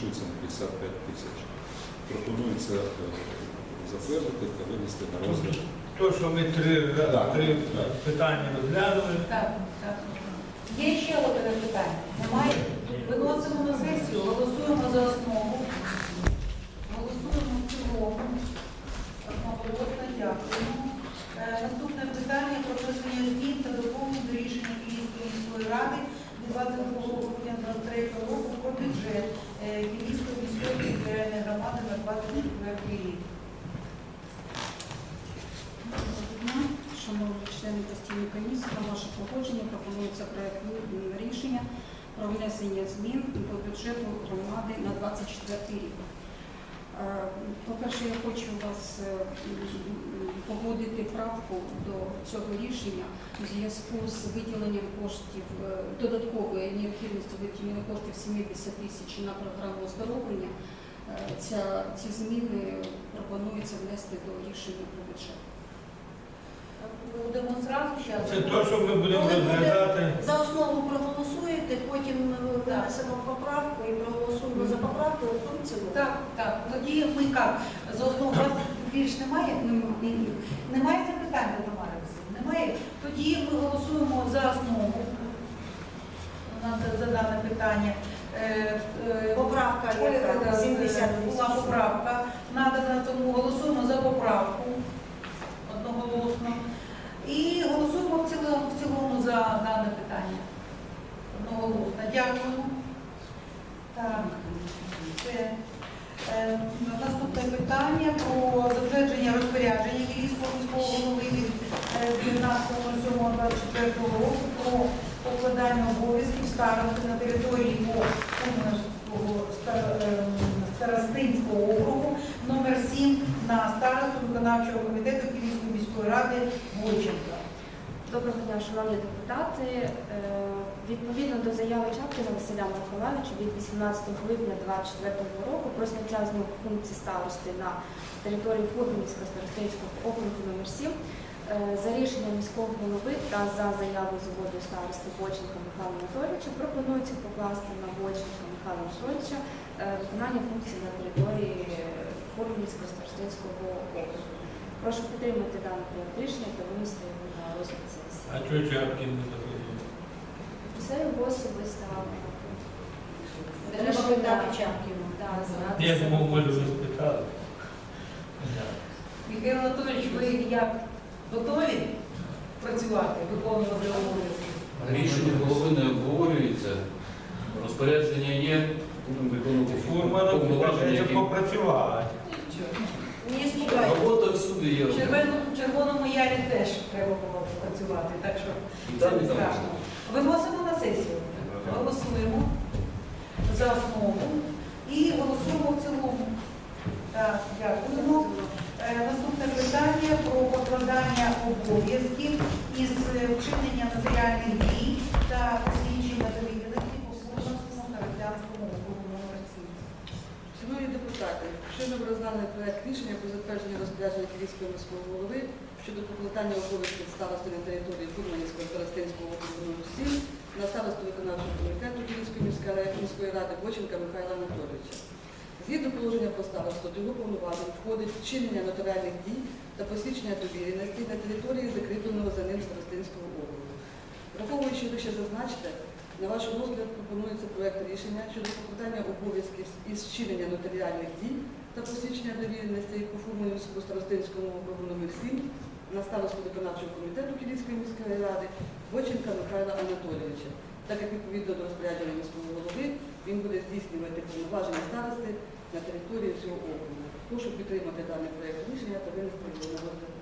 збільшується на 55 тисяч. Пропонується е, затвердити та винести на розгляд. То, що ми три, Так, три так. питання розглянули. Так, так. Є ще одне питання. Немає? Виносимо на сесію, голосуємо за основу. Голосуємо в цілому. Одноголосно дякуємо. Е, Наступне питання про внесення змін та доповнень до рішення Київської міської ради 22 грудня 2023 року про бюджет е, Київської міської територіальної громади на 24 рік. Шановні члени постійної комісії, на ваше погодження пропонується проект рішення про внесення змін до бюджету громади на 24 рік. Е, По-перше, я хочу вас е, погодити правку до цього рішення у зв'язку з виділенням коштів, е, додаткової необхідності виділення коштів 70 тисяч на програму оздоровлення. Ця, ці зміни пропонується внести до рішення про бюджет. Будемо зразу зараз. Це то, що ми будемо розглядати. За основу проголосуєте, потім е, винесемо поправку і проголосуємо цілому. Так, так. Тоді ми як? За основу вас більш немає? Немає запитань до Тамари Васильівни? Немає? Тоді ми голосуємо за основу за дане питання. Е, е, Поправка е, 70 Була поправка. Надана, тому голосуємо за поправку одноголосно. І голосуємо в цілому, в цілому за дане питання. Одноголосно. Дякую. Так, е, наступне питання про затвердження розпорядження Київського міського голови від е, 19.07.24 року про покладання обов'язків старости на території е, старостинського округу номер 7 на старосту виконавчого комітету Київської міської ради Бойченка. Доброго дня, шановні депутати. Е, Відповідно до заяви Чапкіна Василя Миколаївича від 18 липня 2024 року про зняття з нього функції старости на території Фурманського старостинського округу номер 7 е, за рішенням міського голови та за заявою заводу старости Боченка Михайла Анатолійовича пропонується покласти на Боченка Михайла Анатолійовича е, виконання функцій на території Фурманського старостинського округу. Прошу підтримати даний проект рішення та винести його на розгляд А чого Чапкін не такий? Це його особиста Треба питати Чапкіну. Я думав, може, ви спитали. Михайло Анатолійович, ви як готові працювати, виконувати обов'язки? Рішення голови не обговорюється. Розпорядження є, будемо виконувати Фурману повноваження, які... попрацювати. Не співайте. Робота всюди є. В червоному, в червоному ярі теж треба було працювати, так що І це не страшно. Виносимо на сесію. Голосуємо за основу і голосуємо в цілому. Так, дякуємо. Е, Наступне питання про покладання обов'язків із е, вчинення матеріальних дій та посвідчення довіреності по Фурманському Стародянському округу номер 7. Шановні депутати, ви розглянули проект рішення про затвердження розпорядження Київського міського голови щодо покладання обов'язків старости на території Фурманського старостинського округу номер 7 на старосту виконавчого комітету Київської міської ради Боченка Михайла Анатолійовича. Згідно положення про старосту, до його повноважень входить вчинення нотаріальних дій та посвідчення довіреності на території закріпленого за ним старостинського округу. Враховуючи вище зазначте, на ваш розгляд пропонується проект рішення щодо покладання обов'язків із вчинення нотаріальних дій та посвідчення довіреності по Фурманівському старостинському округу номер 7 на старосту виконавчого комітету Київської міської ради Боченка Михайла Анатолійовича. Так як відповідно до розпорядження міського голови він буде здійснювати повноваження старости на території цього округу. Прошу підтримати даний проект рішення та винести його на розгляд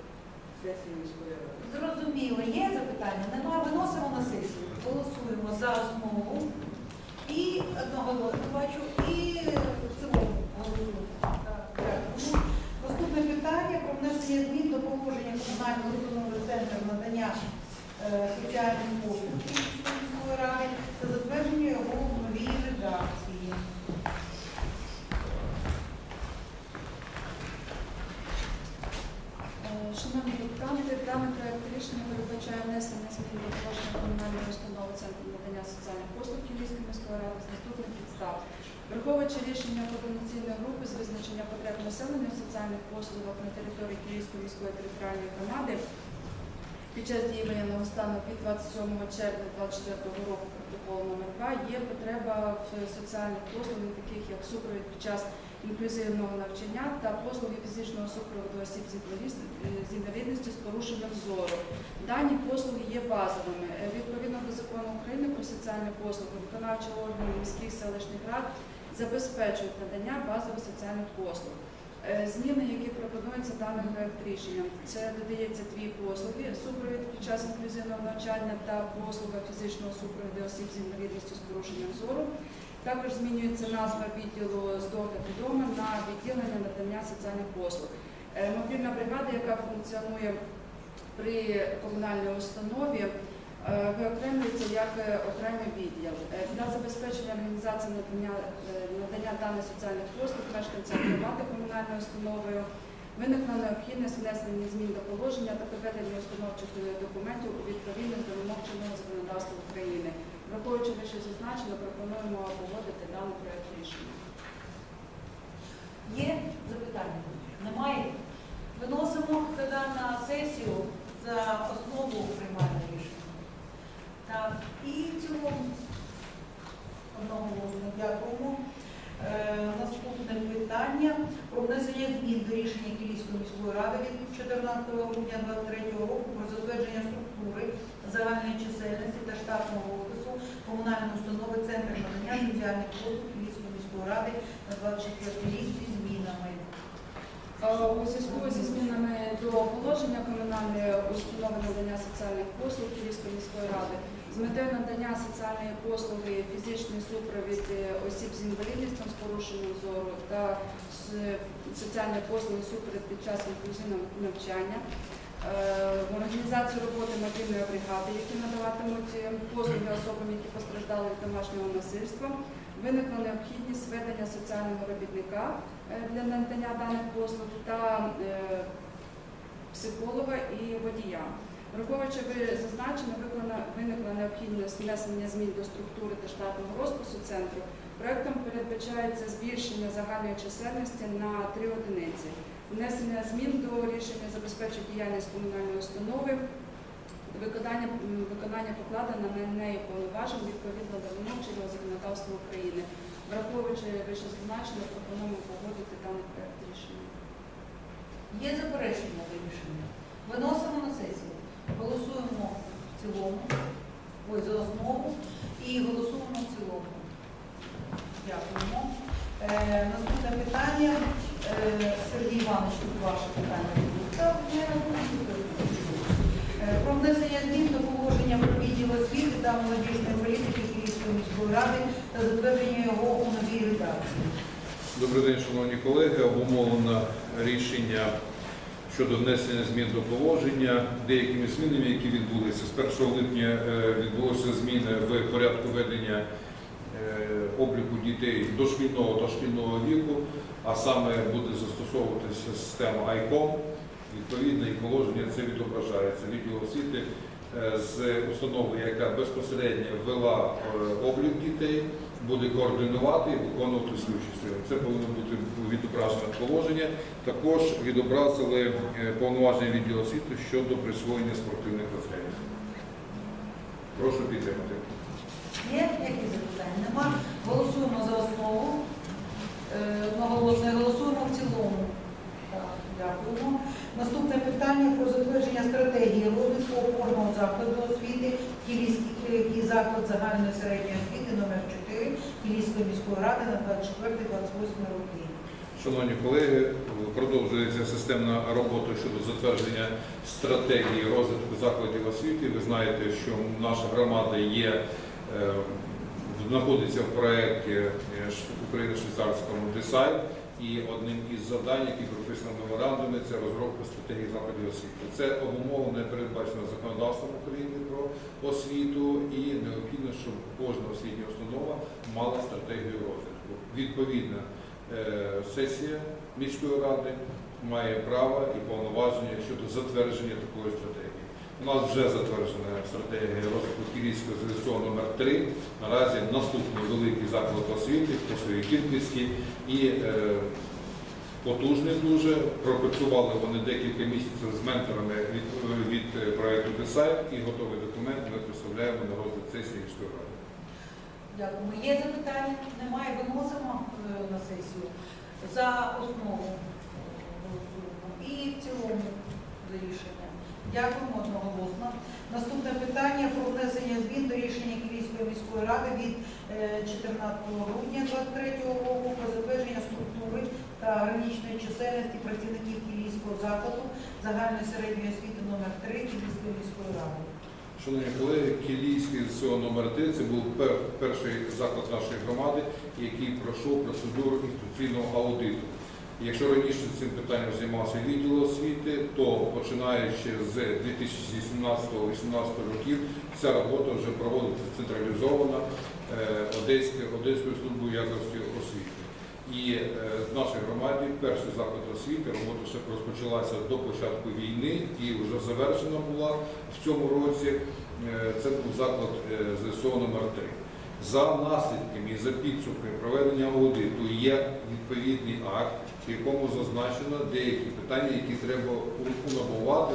сесії міської ради. Зрозуміло, є запитання? Немає, виносимо на сесію. Голосуємо за основу і одноголосно бачу, і в цілому голосуємо. Так, дякую. Наступне питання про внесення змін до положення комунального установи центру надання е, соціальних послуг міської ради та затвердження його в новій редакції. Е, Шановні депутати, даний проект рішення передбачає внесення змін до положення комунальної установи Центру надання соціальних послуг Київської міської ради з наступних підстав. Враховуючи рішення координаційної групи з визначення потреб населення в соціальних послугах на території Київської міської територіальної громади під час дії воєнного стану від 27 червня 2024 року протоколу номер 2 є потреба в соціальних послугах, таких як супровід під час інклюзивного навчання та послуги фізичного супроводу осіб з інвалідністю з порушенням зору. Дані послуги є базовими. Відповідно до закону України про соціальні послуги, виконавчі органи міських селищних рад забезпечують надання базових соціальних послуг. Е, Зміни, які пропонуються даним проект рішенням, це додається дві послуги: супровід під час інклюзивного навчання та послуга фізичного супроводу осіб з інвалідністю з порушенням зору. Також змінюється назва відділу з догляду дома на відділення надання соціальних послуг. Е, Мобільна бригада, яка функціонує при комунальній установі, виокремлюється як е, окремий відділ. Е, Для забезпечення організації надання, е, надання даних соціальних послуг мешканцям громади комунальною установою виникла необхідність внесення змін до положення та проведення установчих документів у відповідність до вимог чинного законодавства України. Враховуючи вище зазначено, пропонуємо погодити даний проект рішення. Є запитання? Немає? Виносимо тоді на сесію за основу приймальне рішення. Так, і в цілому одноголосно дякуємо. Е, наступне питання про внесення змін до рішення Київської міської ради від 14 грудня 2023 року про затвердження структури загальної чисельності та штатного офісу комунальної установи Центр надання соціальних послуг Київської міської ради на 24 рік зі змінами. Е, У зв'язку зі змінами до положення комунальної установи надання соціальних послуг Київської міської ради з метою надання соціальної послуги фізичний супровід е, осіб з інвалідністю з порушенням зору та с- соціальні послуги супровід під час інклюзивного навчання. Е, організацію роботи мобільної бригади, які надаватимуть е, послуги особам, які постраждали від домашнього насильства, виникла необхідність введення соціального робітника е, для надання даних послуг та психолога і водія. Враховуючи зазначено, виникла необхідність внесення змін до структури та штатного розпису центру. Проектом передбачається збільшення загальної чисельності на три одиниці. Внесення змін до рішення забезпечить діяльність комунальної установи, виконання, виконання покладено на неї повноважень відповідно до вимог чинного законодавства України. Враховуючи вище зазначено, пропонуємо погодити даний проект рішення. Є заперечення до рішення? Виносимо на сесію. Голосуємо в цілому, ой, за основу і голосуємо в цілому. Дякуємо. Е, наступне питання. Е, Сергій Іванович, тут ваше питання. Е, Про внесення змін до положення про відділ освіти та молодіжної політики Київської міської ради та затвердження його у новій редакції. Добрий день, шановні колеги. Обумовлено рішення щодо внесення змін до положення деякими змінами, які відбулися. З 1 липня відбулися зміни в порядку ведення обліку дітей дошкільного та шкільного віку, а саме буде застосовуватися система ICOM. Відповідно, і положення це відображається. Відділ освіти е, з установи, яка безпосередньо ввела е, облік дітей, буде координувати і виконувати свою. Це повинно бути відображено положення. Також відобразили е, повноваження відділу освіти щодо присвоєння спортивних розрядів. Прошу підтримати. Є які запитання? Нема. Голосуємо за основу. Е, Одноголосно голосуємо в цілому. Так, дякуємо. Наступне питання про затвердження стратегії розвитку опорного закладу освіти Київський заклад загальної середньої освіти номер 4 Київської міської ради на 24-28 роки. Шановні колеги, продовжується системна робота щодо затвердження стратегії розвитку закладів освіти. Ви знаєте, що наша громада є, е, знаходиться в проєкті е, Ш- Україно-швейцарському дизайн. І одним із завдань, які прописано в меморандумі, це розробка стратегії закладів освіти. Це обумовлено передбачено законодавством України про освіту і необхідно, щоб кожна освітня установа мала стратегію розвитку. Відповідна е, сесія міської ради має право і повноваження щодо затвердження такої стратегії. У нас вже затверджена стратегія розвитку Київського ЗСО номер 3 Наразі наступний великий заклад освіти по своїй кількості і е, потужний дуже. Пропрацювали вони декілька місяців з менторами від, від е, проекту ДЕСАЙ і готовий документ ми представляємо на розгляд сесії міської ради. Дякуємо. Є запитання? Немає. Виносимо е, на сесію. За основу е. І в цілому за рішення. Дякуємо одноголосно. Наступне питання про внесення змін до рішення Київської міської ради від е, 14 грудня 2023 року про затвердження структури та граничної чисельності працівників Київського закладу загальної середньої освіти номер 3 Київської міської ради. Шановні колеги, Кілійський ЗСО номер 3 це був перший заклад нашої громади, який пройшов процедуру інституційного аудиту. Якщо раніше цим питанням займався відділ освіти, то починаючи з 2017-2018 років ця робота вже проводиться централізовано е, Одеською, службою якості освіти. І е, в нашій громаді перший заклад освіти, робота ще розпочалася до початку війни і вже завершена була в цьому році. Е, Це був заклад ЗСО номер 3 За наслідками і за підсумками проведення аудиту є відповідний акт, в якому зазначено деякі питання, які треба унормувати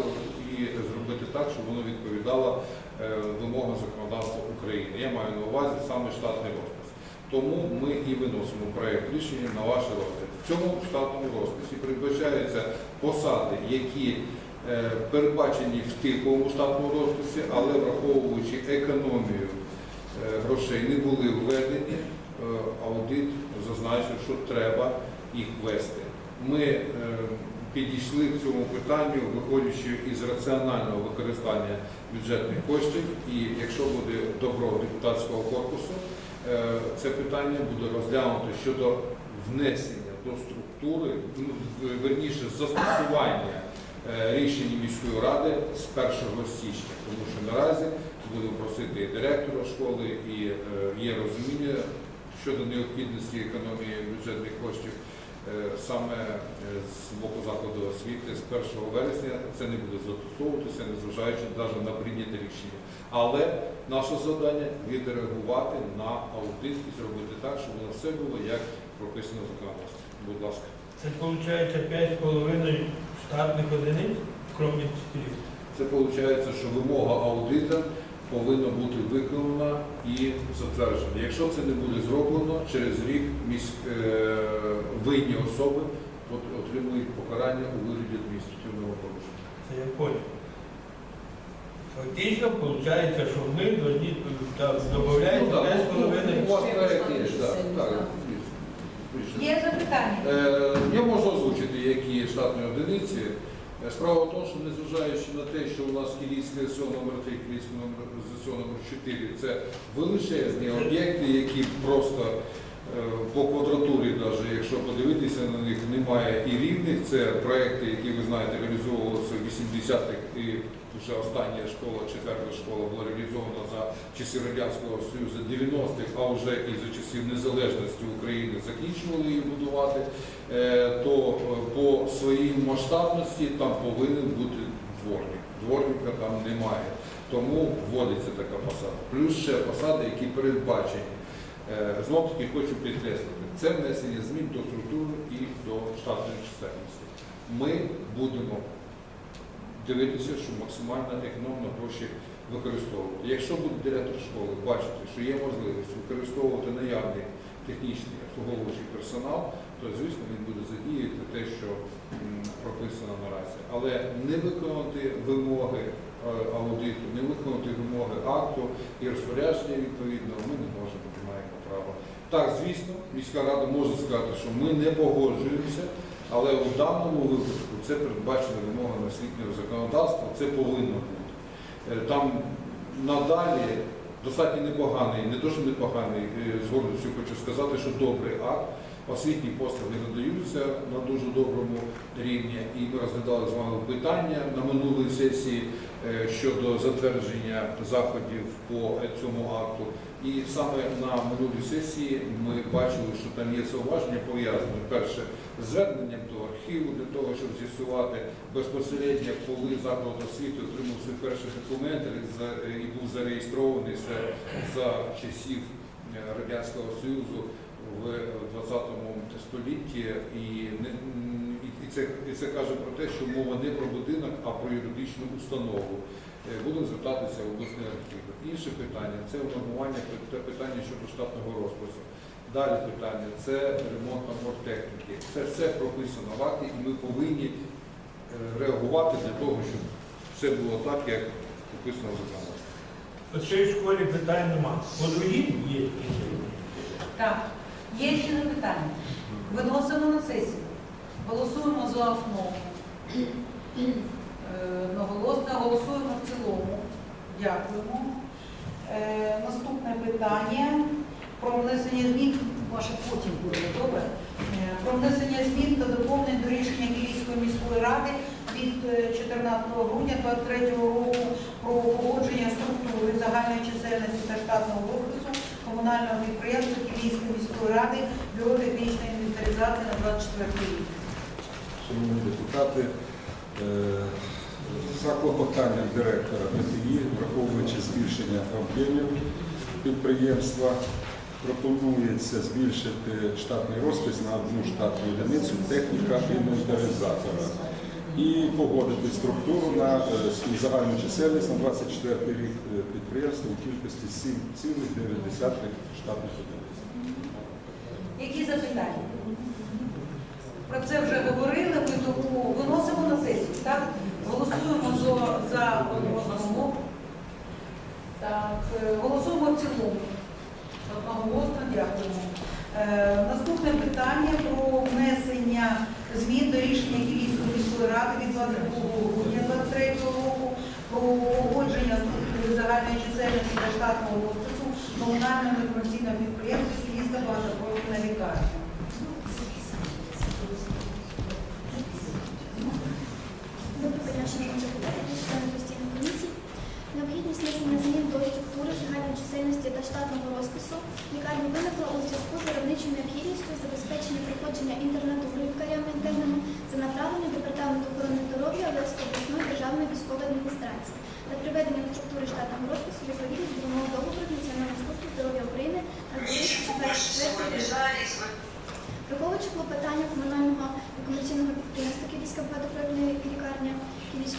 і зробити так, щоб воно відповідало е, вимогам законодавства України. Я маю на увазі саме штатний розпис. Тому ми і виносимо проєкт рішення на ваш розгляд. В цьому штатному розписі передбачаються посади, які е, передбачені в типовому штатному розписі, але враховуючи економію грошей, не були введені. Е, Аудит зазначив, що треба їх ввести. Ми е, підійшли к цьому питанню, виходячи із раціонального використання бюджетних коштів, і якщо буде добро депутатського корпусу, е, це питання буде розглянуто щодо внесення до структури, ну, верніше застосування е, рішення міської ради з 1 січня, тому що наразі будемо просити і директора школи, і е, є розуміння щодо необхідності економії бюджетних коштів. Е, Саме е, з боку закладу освіти з 1 вересня це не буде застосовуватися, незважаючи навіть на прийняте рішення. Але наше завдання відреагувати на аудит і зробити так, щоб воно все було як прописано в законодавстві. Будь ласка. Це виходить 5,5 штатних одиниць, крім вчителів. Це виходить, що вимога аудита повинна бути виконана і затверджена. Якщо це не буде зроблено, через рік міськ... е, винні особи отримують покарання у вигляді адміністративного порушення. Це я понял. Фактично виходить, що ми додаємо Ну, так, 5,5 У вас проект є, так. так. Є запитання? Е, Я можу озвучити, які штатні одиниці. Е, Справа в тому, що незважаючи на те, що у нас Кілійський СО номер 3 Кілійський ЗСО номер 4 це величезні об'єкти, які просто е, по квадратурі, навіть якщо подивитися на них, немає і рівних. Це проекти, які ви знаєте, реалізовувалися в 80-х і вже остання школа, четверта школа була реалізована за часів Радянського Союзу 90-х, а вже і за часів незалежності України закінчували її будувати, е, то е, по своїй масштабності там повинен бути дворник. Дворника там немає. Тому вводиться така посада. Плюс ще посади, які передбачені. Е, Знов таки хочу підкреслити, це внесення змін до структури і до штатної чисельності. Ми будемо дивитися, щоб максимально економно гроші використовувати. Якщо буде директор школи бачити, що є можливість використовувати наявний технічний обслуговуючий персонал, то звісно він буде задіяти те, що прописано наразі. Але не виконати вимоги е, аудиту, не виконати вимоги акту і розпорядження відповідного ми не можемо, не маємо права. Так, звісно, міська рада може сказати, що ми не погоджуємося, але у даному випадку це передбачено вимогами освітнього законодавства, це повинно бути. Е, Там надалі достатньо непоганий, не що непоганий, е, з гордістю хочу сказати, що добрий акт. Освітні послуги надаються на дуже доброму рівні, і ми розглядали з вами питання на минулій сесії е, щодо затвердження заходів по цьому акту. І саме на минулій сесії ми бачили, що там є зауваження пов'язані перше з зверненням до архіву для того, щоб з'ясувати безпосередньо, коли заклад освіти отримав свій перший документ і був зареєстрований за часів е, Радянського Союзу в 20 столітті. І, не- це, і це каже про те, що мова не про будинок, а про юридичну установу. Е, Будемо звертатися в обласний архів. Інше питання це унормування те питання щодо штатного розпису. Далі питання це ремонт техніки. Це все прописано в акті, і ми повинні е, реагувати для того, щоб все було так, як прописано в законодавстві. По цій школі питань нема. По другим є. Так, є ще запитання. Виносимо на сесію. Голосуємо за основу. Е, Одноголосно голосуємо в цілому. Дякуємо. Е, Наступне питання про внесення змін, ваше потім буде, добре? Е, Про внесення змін та доповнень до рішення Київської міської ради від е, 14 грудня 2023 року про погодження структури загальної чисельності та штатного розпису комунального підприємства Київської міської ради Бюро технічної інвентаризації на 24 рік. Шановні депутати, е, за клопотанням директора ПТІ, враховуючи збільшення об'ємів підприємства, пропонується збільшити штатний розпис на одну штатну одиницю техніка інвентаризатора і погодити структуру на е, загальну чисельність на 24 рік е, підприємства у кількості 7,9 штатних одиниць. Які запитання? Про це вже говорили, ми тому виносимо на сесію, так? Голосуємо за, за основу. Так, е, голосуємо в цілому. Одноголосно дякуємо. Е, наступне питання про внесення змін до рішення Київської міської ради від 22 грудня 2023 року про погодження загальної чисельності та штатного розпису комунального інформаційного підприємства Київська багатопрофільна лікарня. Депутати, члени постійної комісії. Необхідність внесення змін до структури загальної чисельності та штатного розпису лікарні виникла у зв'язку з виробничою необхідністю забезпечення проходження інтернатури лікарями інтернами за направленням Департаменту охорони здоров'я Одеської обласної державної військової адміністрації та приведенням структури штатного розпису відповідність до умов договору Національної служби здоров'я України на 2024 рік. Враховуючи клопотання комунального комерційного підприємства Київська багатопрофільна лікарня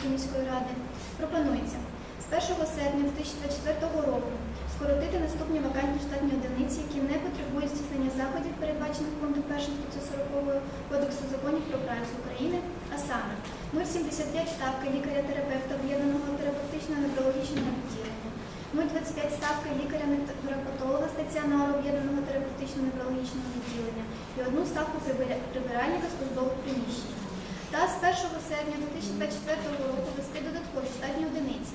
Київської міської ради, пропонується з 1 серпня 2024 року скоротити наступні вакантні штатні одиниці, які не потребують здійснення заходів, передбачених пунктом 1 статті 40 Кодексу законів про працю України, а саме 0,75 ставки лікаря-терапевта об'єднаного терапевтичного неврологічного відділення, 0,25 ставки лікаря-терапевтолога стаціонару об'єднаного терапевтичного неврологічного відділення і одну ставку прибиральника службових приміщень. Та з 1 серпня 2024 року ввести додаткові штатні одиниці.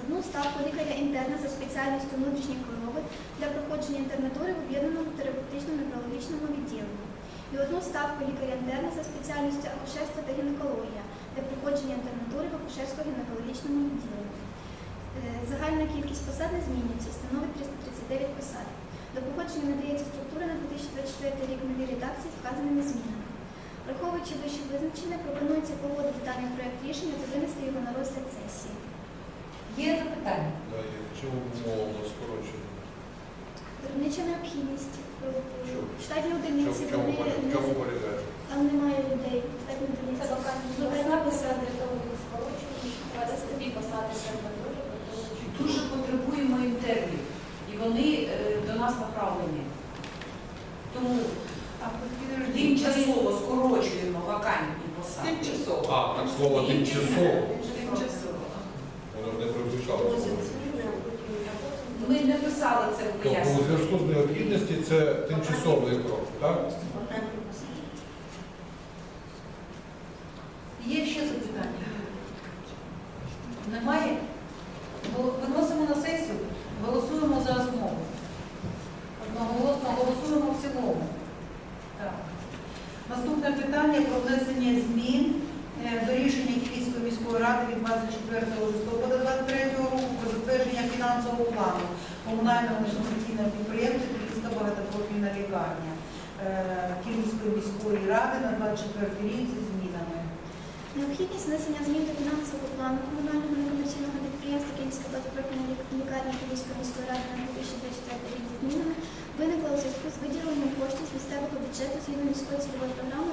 Одну ставку лікаря-інтерна за спеціальністю внутрішні хвороби для проходження інтернатури в об'єднаному терапевтичному неврологічному відділенні. І одну ставку лікаря-інтерна за спеціальністю акушерства та гінекологія для проходження інтернатури в акушерсько-гінекологічному відділенні. Е, Загальна кількість посад не змінюється і становить 339 посад. До погодження надається структура на 2024 рік новій редакції вказаними змінами. Враховуючи вище визначення, пропонується погодити даний проєкт рішення та винести його на розгляд сесії. Є запитання? Чому умовно скорочено? Виробнича необхідність. е, Штатні одиниці, вони не- полягає? там немає людей. Штатні одиниці. Вакантні посади. Дуже потребуємо інтерв'ю, і вони е, до нас направлені. Тому тимчасово скорочуємо вакантні посади. Тимчасово. А, так слово тимчасово. Тимчасово. Воно не прозвучало. Ми не писали це в Тобто у поясненні. зв'язку з необхідності це тимчасовий крок, так? Є ще запитання? Немає? Гол- Виносимо на сесію, голосуємо за основу. Одноголосно голосуємо в цілому. Так. Наступне питання про внесення змін е, до рішення Київської міської ради від 24 листопада 2023 року про затвердження фінансового плану комунального інвестиційного підприємства Київська багатопрофільна лікарня е, Київської міської ради на 24 рік зі змінами. Необхідність внесення змін до фінансового плану комунального некомерційного підприємства Київська багатопрофільна лікарня Київської міської ради на 2024 рік зі змінами виникла у зв'язку з виділенням коштів з місцевого бюджету згідно міської цільової програми